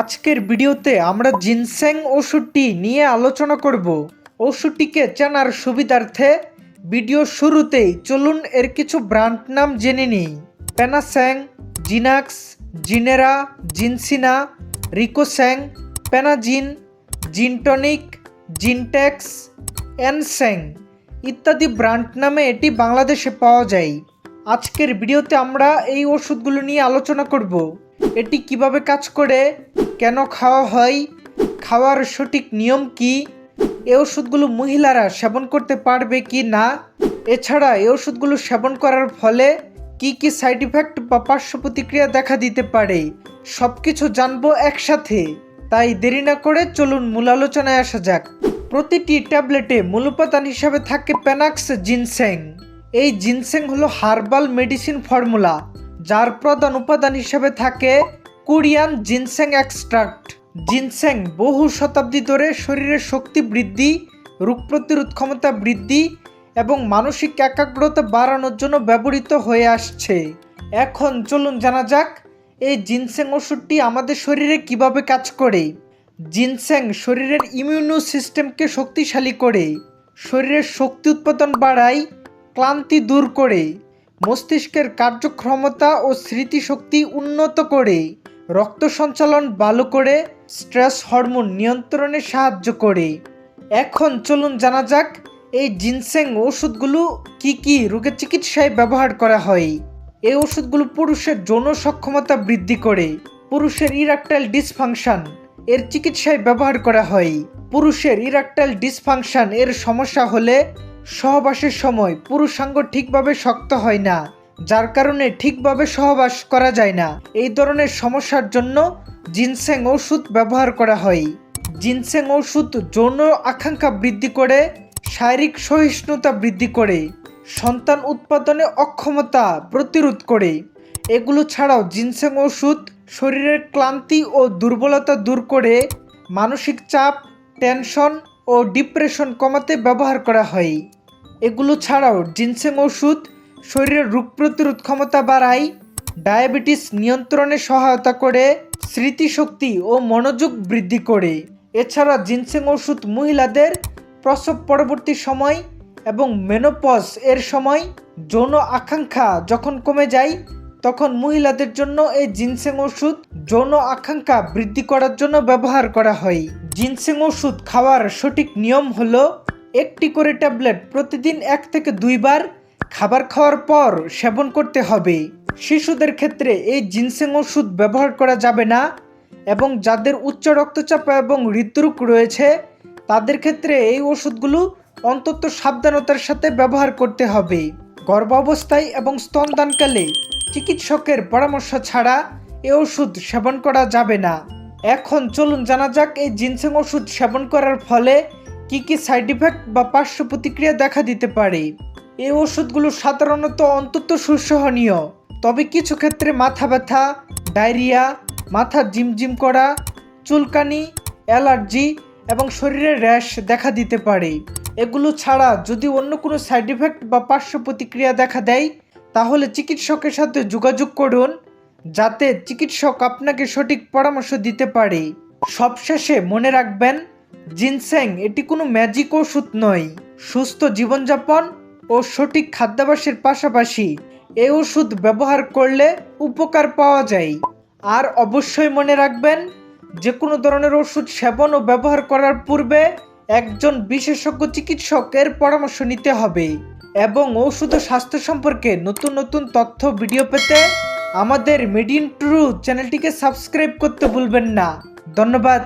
আজকের ভিডিওতে আমরা জিনসেং ওষুধটি নিয়ে আলোচনা করব। ওষুধটিকে চেনার সুবিধার্থে ভিডিও শুরুতেই চলুন এর কিছু ব্র্যান্ড নাম জেনে নিই। প্যানাস্যাং জিনাক্স, জিনেরা, জিনসিনা রিকোস্যাং প্যানাজিন জিনটনিক, জিনটেক্স এনস্যাং ইত্যাদি ব্র্যান্ড নামে এটি বাংলাদেশে পাওয়া যায়। আজকের ভিডিওতে আমরা এই ওষুধগুলো নিয়ে আলোচনা করব। এটি কীভাবে কাজ করে, কেন খাওয়া হয়, খাওয়ার সঠিক নিয়ম কি এই ওষুধগুলো মহিলারা সেবন করতে পারবে কি না, এছাড়া এই ওষুধগুলো সেবন করার ফলে কি কি সাইড ইফেক্ট বা পার্শ্ব প্রতিক্রিয়া দেখা দিতে পারে সব কিছু জানব একসাথে। তাই দেরি না করে চলুন মূল আলোচনায় আসা যাক। প্রতিটি ট্যাবলেটে মূল উপাদান হিসাবে থাকে প্যানাক্স জিনসেং। এই জিনসেং হলো হার্বাল মেডিসিন ফর্মুলা, যার প্রধান উপাদান হিসাবে থাকে কোরিয়ান জিনসেং এক্সট্রাক্ট। জিনসেং বহু শতাব্দী ধরে শরীরের শক্তি বৃদ্ধি, রোগ প্রতিরোধ ক্ষমতা বৃদ্ধি এবং মানসিক একাগ্রতা বাড়ানোর জন্য ব্যবহৃত হয়ে আসছে। এখন চলুন জানা যাক, এই জিনসেং ওষুধটি আমাদের শরীরে কীভাবে কাজ করে? জিনসেং শরীরের ইমিউনো সিস্টেমকে শক্তিশালী করে। শরীরের শক্তি উৎপাদন বাড়ায় ক্লান্তি দূর করে, মস্তিষ্কের কার্যক্ষমতা ও স্মৃতিশক্তি উন্নত করে, রক্ত সঞ্চালন ভালো করে, স্ট্রেস হরমোন নিয়ন্ত্রণে সাহায্য করে। এখন চলুন জানা যাক, এই জিনসেং ওষুধগুলো কি কি রোগের চিকিৎসায় ব্যবহার করা হয়। এই ওষুধগুলো পুরুষের যৌন সক্ষমতা বৃদ্ধি করে, পুরুষের ইরাকটাইল ডিসফাংশন এর চিকিৎসায় ব্যবহার করা হয়। পুরুষের ইরাকটাইল ডিসফাংশন এর সমস্যা হলে সহবাসের সময় পুরুষাঙ্গ ঠিকভাবে শক্ত হয় না, যার কারণে ঠিকভাবে সহবাস করা যায় না। এই ধরনের সমস্যার জন্য জিনসেং ওষুধ ব্যবহার করা হয়। জিনসেং ওষুধ যৌন আকাঙ্ক্ষা বৃদ্ধি করে, শারীরিক সহিষ্ণুতা বৃদ্ধি করে, সন্তান উৎপাদনে অক্ষমতা প্রতিরোধ করে। এগুলো ছাড়াও জিনসেং ওষুধ শরীরের ক্লান্তি ও দুর্বলতা দূর করে, মানসিক চাপ, টেনশন ও ডিপ্রেশন কমাতে ব্যবহার করা হয়। এগুলো ছাড়াও জিনসেং ওষুধ, শরীরের রোগ প্রতিরোধ ক্ষমতা বাড়ায়, ডায়াবেটিস নিয়ন্ত্রণে সহায়তা করে, স্মৃতিশক্তি ও মনোযোগ বৃদ্ধি করে। এছাড়া জিনসেং ওষুধ মহিলাদের প্রসব পরবর্তী সময় এবং মেনোপজ এর সময় যৌন আকাঙ্ক্ষা যখন কমে যায়, তখন মহিলাদের জন্য এই জিনসেং ওষুধ যৌন আকাঙ্ক্ষা বৃদ্ধি করার জন্য ব্যবহার করা হয়। জিনসেং ওষুধ খাওয়ার সঠিক নিয়ম হলো একটি করে ট্যাবলেট প্রতিদিন এক থেকে দুইবার খাবার খাওয়ার পর সেবন করতে হবে। শিশুদের ক্ষেত্রে এই জিনসেং ওষুধ ব্যবহার করা যাবে না এবং যাদের উচ্চ রক্তচাপ এবং হৃদরোগ রয়েছে, তাদের ক্ষেত্রে এই ওষুধগুলো অন্তত সাবধানতার সাথে ব্যবহার করতে হবে। গর্ভাবস্থায় এবং স্তনদানকালে চিকিৎসকের পরামর্শ ছাড়া এ ওষুধ সেবন করা যাবে না। এখন চলুন জানা যাক এই জিনসেং ওষুধ সেবন করার ফলে কি কি সাইড ইফেক্ট বা পার্শ্ব প্রতিক্রিয়া দেখা দিতে পারে। এই ওষুধগুলো সাধারণত অন্তত সুসহনীয়, তবে কিছু ক্ষেত্রে মাথা ব্যথা, ডায়রিয়া, মাথা জিমজিম করা, চুলকানি, অ্যালার্জি এবং শরীরের র্যাশ দেখা দিতে পারে। এগুলো ছাড়া যদি অন্য কোনো সাইড ইফেক্ট বা পার্শ্ব প্রতিক্রিয়া দেখা দেয়, তাহলে চিকিৎসকের সাথে যোগাযোগ করুন যাতে চিকিৎসক আপনাকে সঠিক পরামর্শ দিতে পারে। সবশেষে মনে রাখবেন, জিনসেং এটি কোনো ম্যাজিক ওষুধ নয়। সুস্থ জীবনযাপন ও সঠিক খাদ্যাভ্যাসের পাশাপাশি এই ওষুধ ব্যবহার করলে উপকার পাওয়া যায়। আর অবশ্যই মনে রাখবেন যে কোনো ধরনের ওষুধ সেবন ও ব্যবহার করার পূর্বে একজন বিশেষজ্ঞ চিকিৎসকের পরামর্শ নিতে হবে। এবং ঔষধ ও স্বাস্থ্য সম্পর্কে নতুন নতুন তথ্য, ভিডিও পেতে আমাদের মিডিন ট্রু চ্যানেলটিকে সাবস্ক্রাইব করতে ভুলবেন না। ধন্যবাদ।